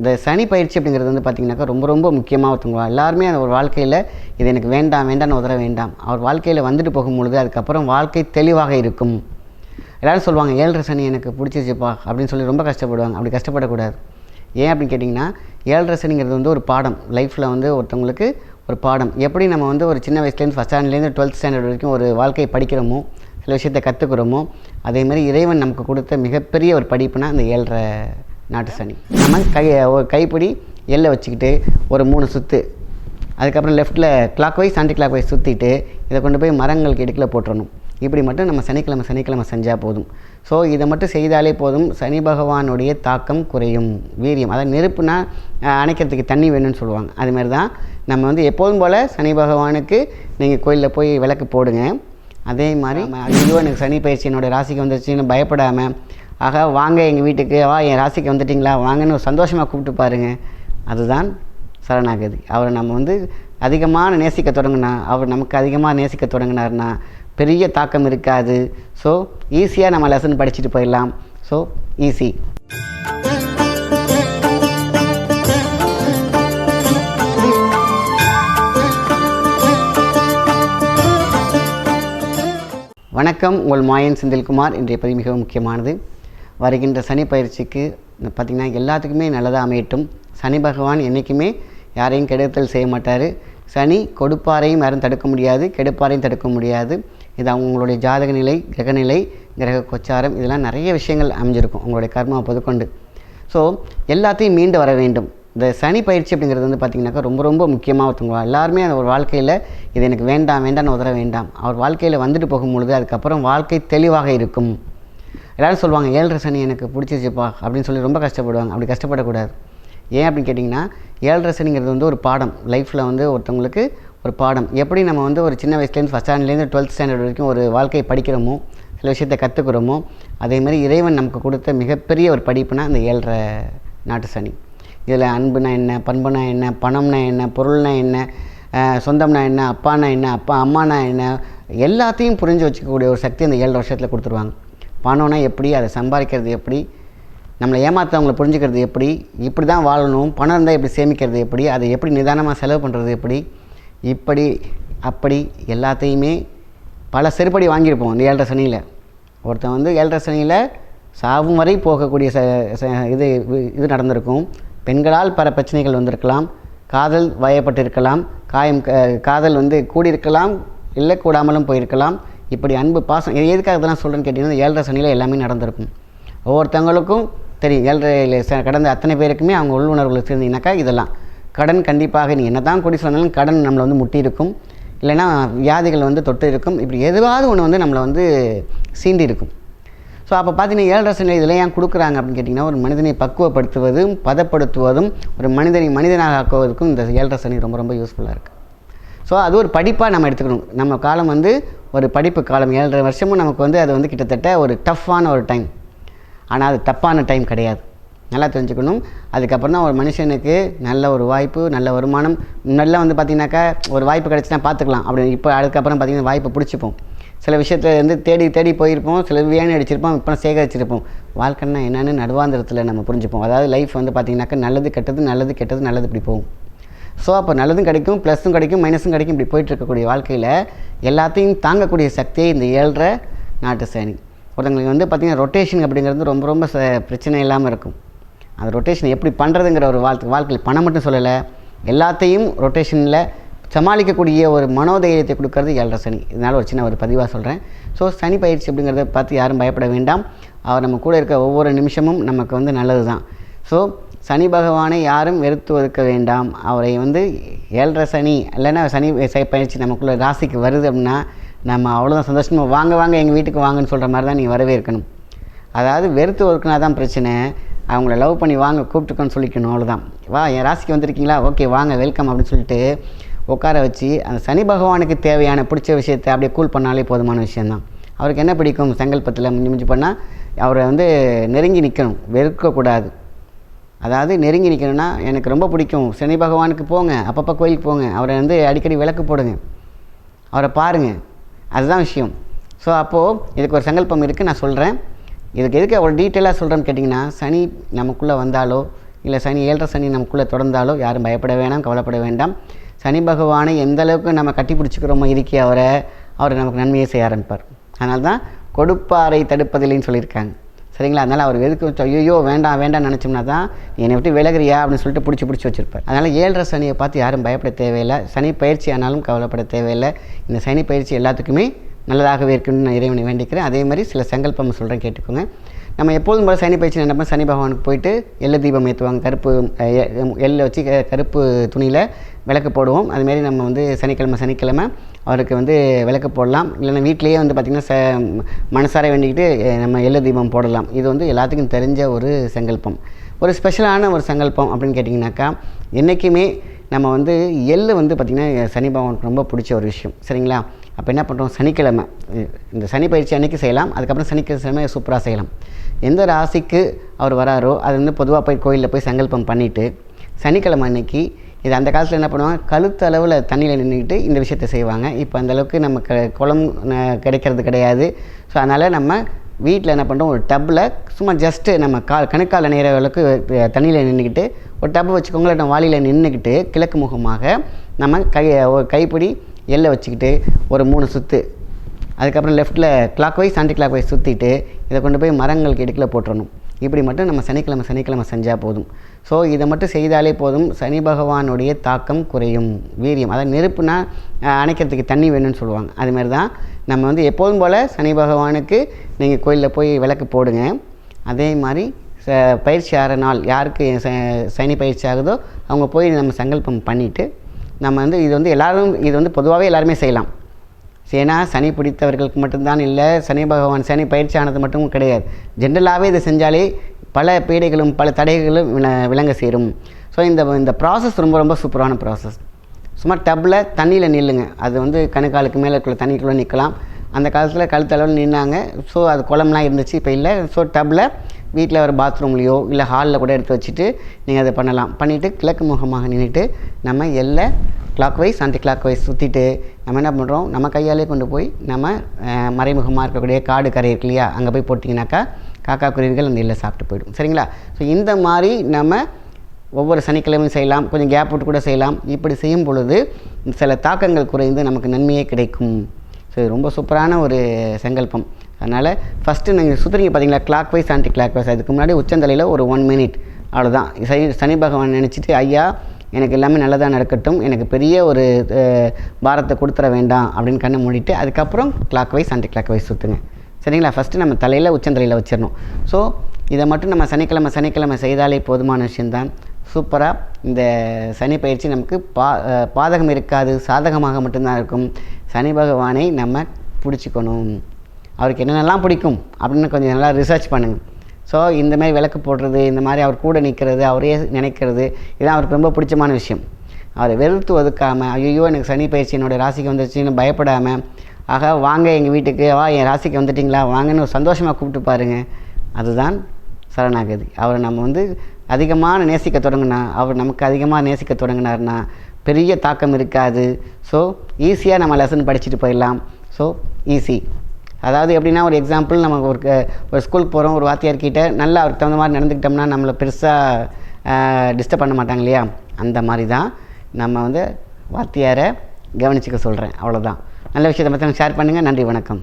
இந்த சனி பயிற்சி அப்படிங்கிறது வந்து பார்த்திங்கனாக்கா ரொம்ப ரொம்ப முக்கியமாக ஒருத்தவங்க எல்லாருமே அந்த ஒரு வாழ்க்கையில் இது எனக்கு வேண்டாம் வேண்டாம்னு உதற வேண்டாம். அவர் வாழ்க்கையில் வந்துட்டு போகும்பொழுது அதுக்கப்புறம் வாழ்க்கை தெளிவாக இருக்கும். எல்லோரும் சொல்லுவாங்க ஏழரை சனி எனக்கு பிடிச்சிருச்சுப்பா அப்படின்னு சொல்லி ரொம்ப கஷ்டப்படுவாங்க. அப்படி கஷ்டப்படக்கூடாது. ஏன் அப்படின்னு கேட்டிங்கன்னா ஏழரை சனிங்கிறது வந்து ஒரு பாடம். லைஃப்பில் வந்து ஒருத்தவங்களுக்கு ஒரு பாடம். எப்படி நம்ம வந்து ஒரு சின்ன வயசுலேருந்து ஃபஸ்ட் ஸ்டாண்டர்ட்லேருந்து டுவெல்த் ஸ்டாண்டர்ட் வரைக்கும் ஒரு வாழ்க்கையை படிக்கிறோமோ சில விஷயத்தை கற்றுக்கிறோமோ அதேமாதிரி இறைவன் நமக்கு கொடுத்த மிகப்பெரிய ஒரு படிப்புனா அந்த ஏழரை நாட்டு சனி. நம்ம கை ஒரு கைப்பிடி எல்லை வச்சுக்கிட்டு ஒரு மூணு சுற்று அதுக்கப்புறம் லெஃப்ட்டில் clockwise anticlockwise சுற்றிட்டு இதை கொண்டு போய் மரங்களுக்கு இடுக்கில் போட்டுறணும். இப்படி மட்டும் நம்ம சனிக்கிழமை சனிக்கிழமை செஞ்சால் போதும். ஸோ இதை மட்டும் செய்தாலே போதும். சனி பகவானுடைய தாக்கம் குறையும். வீரியம். அதாவது நெருப்புனா அணைக்கிறதுக்கு தண்ணி வேணும்னு சொல்லுவாங்க. அதுமாரி தான் நம்ம வந்து எப்போதும் போல் சனி பகவானுக்கு நீங்கள் கோயிலில் போய் விளக்கு போடுங்க. அதே மாதிரி ஐயோ எனக்கு சனி பயிற்சி என்னோடய ராசிக்கு வந்துருச்சுன்னு பயப்படாமல் ஆகா வாங்க எங்கள் வீட்டுக்கு வா என் ராசிக்கு வந்துட்டிங்களா வாங்கன்னு ஒரு சந்தோஷமாக கூப்பிட்டு பாருங்க. அதுதான் சரணாகதி. அவரை நம்ம வந்து அதிகமான நேசிக்க தொடங்கினா அவர் நமக்கு அதிகமாக நேசிக்க தொடங்கினார்னா பெரிய தாக்கம் இருக்காது. ஸோ ஈஸியாக நம்ம லெசன் படிச்சுட்டு போயிடலாம். ஸோ ஈஸி வணக்கம். உங்கள் மாயன் செந்தில்குமார். இன்றைய பதிவு மிகவும் முக்கியமானது. வருகின்ற சனி பயிற்சிக்கு பார்த்திங்கன்னா எல்லாத்துக்குமே நல்லதாக அமையட்டும். சனி பகவான் என்றைக்குமே யாரையும் கெடுத்தல் செய்ய மாட்டார். சனி கொடுப்பாரையும் யாரும் தடுக்க முடியாது. கெடுப்பாரையும் தடுக்க முடியாது. இது அவங்களுடைய ஜாதக நிலை கிரகநிலை கிரக கொச்சாரம் இதெல்லாம் நிறைய விஷயங்கள் அமைஞ்சிருக்கும். உங்களுடைய கர்மா பொதுக்கொண்டு. ஸோ எல்லாத்தையும் மீண்டு வர வேண்டும். இந்த சனி பயிற்சி அப்படிங்கிறது வந்து பார்த்திங்கனாக்கா ரொம்ப ரொம்ப முக்கியமாக ஒருத்தவங்க எல்லாருமே அந்த ஒரு வாழ்க்கையில் இது எனக்கு வேண்டாம் வேண்டாம்னு உதற வேண்டாம். அவர் வாழ்க்கையில் வந்துட்டு போகும்பொழுது அதுக்கப்புறம் வாழ்க்கை தெளிவாக இருக்கும். எல்லோரும் சொல்லுவாங்க ஏழரை சனி எனக்கு பிடிச்சிச்சுப்பா அப்படின்னு சொல்லி ரொம்ப கஷ்டப்படுவாங்க. அப்படி கஷ்டப்படக்கூடாது. ஏன் அப்படின்னு கேட்டிங்கன்னா ஏழரை சனிங்கிறது வந்து ஒரு பாடம். லைஃப்பில் வந்து ஒருத்தவங்களுக்கு ஒரு பாடம். எப்படி நம்ம வந்து ஒரு சின்ன வயசுலேருந்து ஃபஸ்ட் ஸ்டாண்டர்ட்லேருந்து டுவெல்த் ஸ்டாண்டர்ட் வரைக்கும் ஒரு வாழ்க்கையை படிக்கிறோமோ சில விஷயத்தை கற்றுக்கிறோமோ அதேமாதிரி இறைவன் நமக்கு கொடுத்த மிகப்பெரிய ஒரு படிப்புனா அந்த ஏழரை நாட்டு சனி. இதில் அன்புனா என்ன பண்புனா என்ன பணம்னா என்ன பொருள்னா என்ன சொந்தம்னா என்ன அப்பானா என்ன அப்பா அம்மானா என்ன எல்லாத்தையும் புரிஞ்சு வச்சுக்கக்கூடிய ஒரு சக்தி அந்த ஏழு வருஷத்தில் கொடுத்துருவாங்க. பணம்னா எப்படி அதை சம்பாதிக்கிறது எப்படி நம்மளை ஏமாற்றவங்களை புரிஞ்சுக்கிறது எப்படி இப்படி தான் வாழணும் பணம் இருந்தால் எப்படி சேமிக்கிறது எப்படி அதை எப்படி நிதானமாக செலவு பண்ணுறது எப்படி இப்படி அப்படி எல்லாத்தையுமே பல செருப்படி வாங்கியிருப்போம் இந்த ஏழரை சனியில். ஒருத்தன் வந்து ஏழரை சனியில் சாவும் வரை போகக்கூடிய ச ச- இது இது நடந்திருக்கும். பெண்களால் பல பிரச்சனைகள் வந்திருக்கலாம். காதல் வயப்பட்டிருக்கலாம். காயம் க- காதல் வந்து கூடியிருக்கலாம். இல்லை கூடாமலும் போயிருக்கலாம். இப்படி அன்பு பாசம் இது எதுக்காக இதெல்லாம் சொல்கிறேன்னு கேட்டிங்கன்னா ஏழரை சனியில் எல்லாமே நடந்திருக்கும். ஒவ்வொருத்தவங்களுக்கும் தெரியும். ஏழரையில் ச- கடந்த அத்தனை பேருக்குமே அவங்க உள்ளுணர்வுகள் இருந்தீங்கன்னாக்கா இதெல்லாம். கடன் கண்டிப்பாக நீ என்ன தான் கூடி சொன்னாலும் கடன் நம்மளை வந்து முட்டி இருக்கும் இல்லைன்னா வியாதிகள் வந்து தொட்டு இருக்கும் இப்படி எதுவாவது ஒன்று வந்து நம்மளை வந்து சீண்டி இருக்கும் ஸோ அப்போ பார்த்தீங்கன்னா ஏழரை சனி இதில் ஏன் கொடுக்குறாங்க அப்படின்னு கேட்டிங்கன்னா ஒரு மனிதனை பக்குவப்படுத்துவதும் பதப்படுத்துவதும் ஒரு மனிதனை மனிதனாக ஆக்குவதற்கும் இந்த ஏழரை சனி ரொம்ப ரொம்ப யூஸ்ஃபுல்லாக இருக்குது ஸோ அது ஒரு படிப்பாக நம்ம எடுத்துக்கணும். நம்ம காலம் வந்து ஒரு படிப்பு காலம். ஏழரை வருஷமும் நமக்கு வந்து அது வந்து கிட்டத்தட்ட ஒரு டஃப்பான ஒரு டைம் ஆனால் அது தப்பான டைம் கிடையாது. நல்லா தெரிஞ்சுக்கணும். அதுக்கப்புறம் தான் ஒரு மனுஷனுக்கு நல்ல ஒரு வாய்ப்பு நல்ல வருமானம். நல்லா வந்து பார்த்திங்கனாக்கா ஒரு வாய்ப்பு கிடச்சினா பார்த்துக்கலாம் அப்படி இப்போ அதுக்கப்புறம் பார்த்திங்கன்னா வாய்ப்பை பிடிச்சிப்போம். சில விஷயத்தில் வந்து தேடி தேடி போயிருப்போம். சில வேணி அடிச்சிருப்போம் இப்போ சேகரிச்சிருப்போம். வாழ்க்கைன்னா என்னென்னு நடுவாந்திரத்தில் நம்ம புரிஞ்சுப்போம். அதாவது லைஃப் வந்து பார்த்திங்கனாக்கா நல்லது கெட்டது நல்லது கெட்டது நல்லது இப்படி போகும். ஸோ அப்போ நல்லதும் கிடைக்கும் ப்ளஸும் கிடைக்கும் மைனஸும் கிடைக்கும் இப்படி போயிட்டு இருக்கக்கூடிய வாழ்க்கையில் எல்லாத்தையும் தாங்கக்கூடிய சக்தியே இந்த ஏழரை நாட்டு சேனி. ஒருத்தங்களுக்கு வந்து பார்த்திங்கன்னா ரொட்டேஷன் அப்படிங்கிறது ரொம்ப ரொம்ப ச பிரச்சனை இல்லாமல் இருக்கும். அந்த ரொட்டேஷன் எப்படி பண்ணுறதுங்கிற ஒரு வாழ்க்கை வாழ்க்கையில் பணம் மட்டும் சொல்லலை. எல்லாத்தையும் ரொட்டேஷனில் சமாளிக்கக்கூடிய ஒரு மனோதைரியத்தை கொடுக்கறது ஏழரை சனி. இதனால் ஒரு சின்ன ஒரு பதிவாக சொல்கிறேன் ஸோ சனி பயிற்சி அப்படிங்கிறத பார்த்து யாரும் பயப்பட வேண்டாம். அவர் நம்ம கூட இருக்க ஒவ்வொரு நிமிஷமும் நமக்கு வந்து நல்லது தான் ஸோ சனி பகவானை யாரும் வெறுத்து ஒதுக்க வேண்டாம். அவரை வந்து ஏழரை சனி இல்லைன்னா சனி சை- பயிற்சி நமக்குள்ளே ராசிக்கு வருது அப்படின்னா நம்ம அவ்வளோதான் சந்தோஷமாக வாங்க வாங்க எங்கள் வீட்டுக்கு வாங்கன்னு சொல்கிற மாதிரி தான் நீங்கள் வரவே இருக்கணும் அதாவது வெறுத்து ஒதுக்குனா தான் பிரச்சனை. அவங்கள லவ் பண்ணி வாங்க கூப்பிட்டுக்கோன்னு சொல்லிக்கணும் அவ்வளோதான் வா என் ராசிக்கு வந்திருக்கீங்களா? ஓகே வாங்க வெல்கம் அப்படின்னு சொல்லிட்டு உட்கார வச்சு அந்த சனி பகவானுக்கு தேவையான பிடிச்ச விஷயத்தை அப்படியே கூல் பண்ணாலே போதுமான விஷயந்தான் அவருக்கு என்ன பிடிக்கும்? சங்கல்பத்தில் மிஞ்சி மிஞ்சி பண்ணால் அவரை வந்து நெருங்கி நிற்கணும் வெறுக்கக்கூடாது. அதாவது நெருங்கி நிற்கணும்னா எனக்கு ரொம்ப பிடிக்கும். சனி பகவானுக்கு போங்க. அப்பப்போ கோயிலுக்கு போங்க. அவரை வந்து அடிக்கடி விளக்கு போடுங்க. அவரை பாருங்கள் அதுதான் விஷயம். ஸோ அப்போது இதுக்கு ஒரு சங்கல்பம் இருக்குது நான் சொல்கிறேன் இதுக்கு எதுக்கு அவ்வளோ டீட்டெயிலாக சொல்கிறேன்னு கேட்டிங்கன்னா சனி நமக்குள்ளே வந்தாலோ இல்லை சனி ஏழரை சனி நமக்குள்ளே தொடர்ந்தாலோ யாரும் பயப்பட வேண்டாம் கவலைப்பட வேண்டாம். சனி பகவானை எந்த அளவுக்கு நம்ம கட்டி பிடிச்சிக்கிறோமோ இருக்கே அவரை அவர் நமக்கு நன்மையை செய்ய ஆரம்பிப்பார். அதனால தான் கொடுப்பாரை தடுப்பதில்லைன்னு சொல்லியிருக்காங்க. சரிங்களா? அதனால் அவர் எதுக்கு ஐயோ வேண்டாம் வேண்டாம்னு நினச்சோம்னா தான் என்னை விட்டு விலகிறியா? அப்படின்னு சொல்லிட்டு பிடிச்சி பிடிச்சி வச்சிருப்பார். அதனால் ஏழரை சனியை பார்த்து யாரும் பயப்பட தேவையில்லை. சனி பயிற்சி ஆனாலும் கவலைப்பட தேவையில்லை. இந்த சனி பயிற்சி எல்லாத்துக்குமே நல்லதாகவே இருக்குன்னு நான் இறைவனை வேண்டிக்கிறேன். அதே மாதிரி சில சங்கல்பம் சொல்கிறேன் கேட்டுக்கோங்க. நம்ம எப்போதும் போல் சனி பயிற்சி நினைப்போம். சனி பகவானுக்கு போயிட்டு எள்ளு தீபம் ஏற்றுவாங்க. கருப்பு எள்ளை வச்சு க- கருப்பு துணியில் விளக்கு போடுவோம். அதுமாரி நம்ம வந்து சனிக்கிழமை சனிக்கிழமை அவருக்கு வந்து விளக்கு போடலாம். இல்லைன்னா வீட்டிலேயே வந்து பார்த்திங்கன்னா ச மனசார வேண்டிக்கிட்டு நம்ம எள்ளு தீபம் போடலாம். இது வந்து எல்லாத்துக்கும் தெரிஞ்ச ஒரு சங்கல்பம். ஒரு ஸ்பெஷலான ஒரு சங்கல்பம் அப்படின்னு கேட்டிங்கனாக்கா என்றைக்குமே நம்ம வந்து எள்ளு வந்து பார்த்திங்கன்னா சனி பகவானுக்கு ரொம்ப பிடிச்ச ஒரு விஷயம். சரிங்களா? அப்போ என்ன பண்ணுறோம் சனிக்கிழமை. இந்த சனி பயிற்சி அன்றைக்கி செய்யலாம். அதுக்கப்புறம் சனிக்கிழமை சூப்பராக செய்யலாம். எந்த ராசிக்கு அவர் வராரோ அது வந்து பொதுவாக போய் கோயிலில் போய் சங்கல்பம் பண்ணிவிட்டு சனிக்கிழமை அன்னைக்கு இது அந்த காலத்தில் என்ன பண்ணுவாங்க? கழுத்து அளவில் தண்ணியில் நின்றுக்கிட்டு இந்த விஷயத்தை செய்வாங்க. இப்போ அந்தளவுக்கு நம்ம க குளம் கிடைக்கிறது கிடையாது. ஸோ அதனால் நம்ம வீட்டில் என்ன பண்ணுறோம் ஒரு டப்பில் சும்மா ஜஸ்ட்டு நம்ம கால் கணுக்கால் நேர அளவுக்கு தண்ணியில் நின்றுக்கிட்டு ஒரு டப்பு வச்சுக்கோங்களேன் நம்ம வாளியில் நின்றுக்கிட்டு கிழக்கு முகமாக நம்ம கை ஒரு கைப்பிடி எல்லை வச்சுக்கிட்டு ஒரு மூணு சுற்று அதுக்கப்புறம் லெஃப்ட்டில் clockwise anticlockwise சுற்றிட்டு இதை கொண்டு போய் மரங்களுக்கு இடுக்கில் போட்டுறணும். இப்படி மட்டும் நம்ம சனிக்கிழமை சனிக்கிழமை செஞ்சால் போதும். ஸோ இதை மட்டும் செய்தாலே போதும். சனி பகவானுடைய தாக்கம் குறையும் வீரியம். அதாவது நெருப்புனா அணைக்கிறதுக்கு தண்ணி வேணும்னு சொல்லுவாங்க. அதுமாரி தான் நம்ம வந்து எப்போதும் போல் சனி பகவானுக்கு நீங்கள் கோயிலில் போய் விளக்கு போடுங்க. அதே மாதிரி ச பயிற்சி ஆகிற நாள் யாருக்கு ச சனி பயிற்சி ஆகுதோ அவங்க போய் நம்ம சங்கல்பம் பண்ணிவிட்டு நம்ம வந்து இது வந்து எல்லோரும் இது வந்து பொதுவாகவே எல்லாருமே செய்யலாம். ஏன்னா சனி பிடித்தவர்களுக்கு மட்டும்தான் இல்லை சனி பகவான் சனி பயிற்சி ஆனது மட்டும் கிடையாது. ஜென்ரலாகவே இதை செஞ்சாலே பல பீடைகளும் பல தடைகளும் விள விளங்க சேரும். ஸோ இந்த இந்த ப்ராசஸ் ரொம்ப ரொம்ப சூப்பரான ப்ராசஸ் சும்மா டப்பில் தண்ணியில் நில்லுங்க. அது வந்து கணுக்காலுக்கு மேலே இருக்கிற தண்ணிக்குள்ளே நிற்கலாம் அந்த காலத்தில் கழுத்தளவில் நின்னாங்க. ஸோ அது குளம்லாம் இருந்துச்சு இப்போ இல்லை. ஸோ டப்பில் வீட்டில் ஒரு பாத்ரூம்லேயோ இல்லை ஹாலில் கூட எடுத்து வச்சுட்டு நீங்கள் அதை பண்ணலாம். பண்ணிவிட்டு கிழக்கு முகமாக நின்றுட்டு நம்ம எல்லை clockwise anticlockwise சுற்றிட்டு நம்ம என்ன பண்ணுறோம்? நம்ம கையாலே கொண்டு போய் நம்ம மறைமுகமாக இருக்கக்கூடிய காடு கரை இருக்கு இல்லையா? அங்கே போய் போட்டிங்கனாக்கா காக்கா குருவிகள் அந்த எல்லை சாப்பிட்டு போயிடும். சரிங்களா? ஸோ இந்த மாதிரி நம்ம ஒவ்வொரு சனிக்கிழமையும் செய்யலாம். கொஞ்சம் கேப் விட்டு கூட செய்யலாம். இப்படி செய்யும் பொழுது சில தாக்கங்கள் குறைந்து நமக்கு நன்மையே கிடைக்கும். ஸோ ரொம்ப சூப்பரான ஒரு சங்கல்பம். அதனால் ஃபஸ்ட்டு நீங்கள் சுற்றுறீங்க பார்த்தீங்களா clockwise anticlockwise அதுக்கு முன்னாடி உச்சந்தலையில் ஒரு ஒன் மினிட் அவ்வளோதான் சனி சனி பகவான் நினச்சிட்டு ஐயா எனக்கு எல்லாமே நல்லதாக நடக்கட்டும். எனக்கு பெரிய ஒரு பாரத்தை கொடுத்துற வேண்டாம். அப்படின்னு கண்ணை மூடிட்டு அதுக்கப்புறம் clockwise anticlockwise சுற்றுங்க சரிங்களா? ஃபஸ்ட்டு நம்ம தலையில் உச்சந்தலையில் வச்சிடணும். ஸோ இதை மட்டும் நம்ம சனிக்கிழமை சனிக்கிழமை செய்தாலே போதுமான விஷயந்தான் சூப்பராக இந்த சனி பயிற்சி நமக்கு பா பாதகம் இருக்காது. சாதகமாக மட்டும்தான் இருக்கும். சனி பகவானை நம்ம பிடிச்சிக்கணும். அவருக்கு என்னென்னலாம் பிடிக்கும் அப்படின்னு கொஞ்சம் நல்லா ரிசர்ச் பண்ணுங்கள் ஸோ இந்தமாரி விளக்கு போடுறது இந்த மாதிரி அவர் கூட நிற்கிறது அவரே நினைக்கிறது இதுதான் அவருக்கு ரொம்ப பிடிச்சமான விஷயம். அவரை வெறுத்து ஒதுக்காமல் ஐயோ எனக்கு சனி பயிற்சி என்னோடய ராசிக்கு வந்துருச்சுன்னு பயப்படாமல் ஆகா வாங்க எங்கள் வீட்டுக்கு வா என் ராசிக்கு வந்துட்டிங்களா வாங்கன்னு ஒரு சந்தோஷமாக கூப்பிட்டு பாருங்க. அதுதான் சரணாகதி. அவரை நம்ம வந்து அதிகமான நேசிக்க தொடங்கினா அவர் நமக்கு அதிகமாக நேசிக்க தொடங்கினார்னா பெரிய தாக்கம் இருக்காது. ஸோ ஈஸியாக நம்ம லெசன் படிச்சுட்டு போயிடலாம். ஸோ ஈஸி அதாவது எப்படின்னா ஒரு எக்ஸாம்பிள் நம்ம ஒரு ஒரு ஸ்கூலுக்கு போகிறோம் ஒரு வாத்தியார்கிட்ட நல்லா அவருக்கு தகுந்த மாதிரி நடந்துக்கிட்டோம்னா நம்மளை பெருசாக டிஸ்டர்ப் பண்ண மாட்டாங்க இல்லையா? அந்த மாதிரி தான் நம்ம வந்து வாத்தியாரை கவனிச்சுக்க சொல்கிறேன் அவ்வளோதான் நல்ல விஷயத்தை பற்றி ஷேர் பண்ணுங்கள் நன்றி வணக்கம்.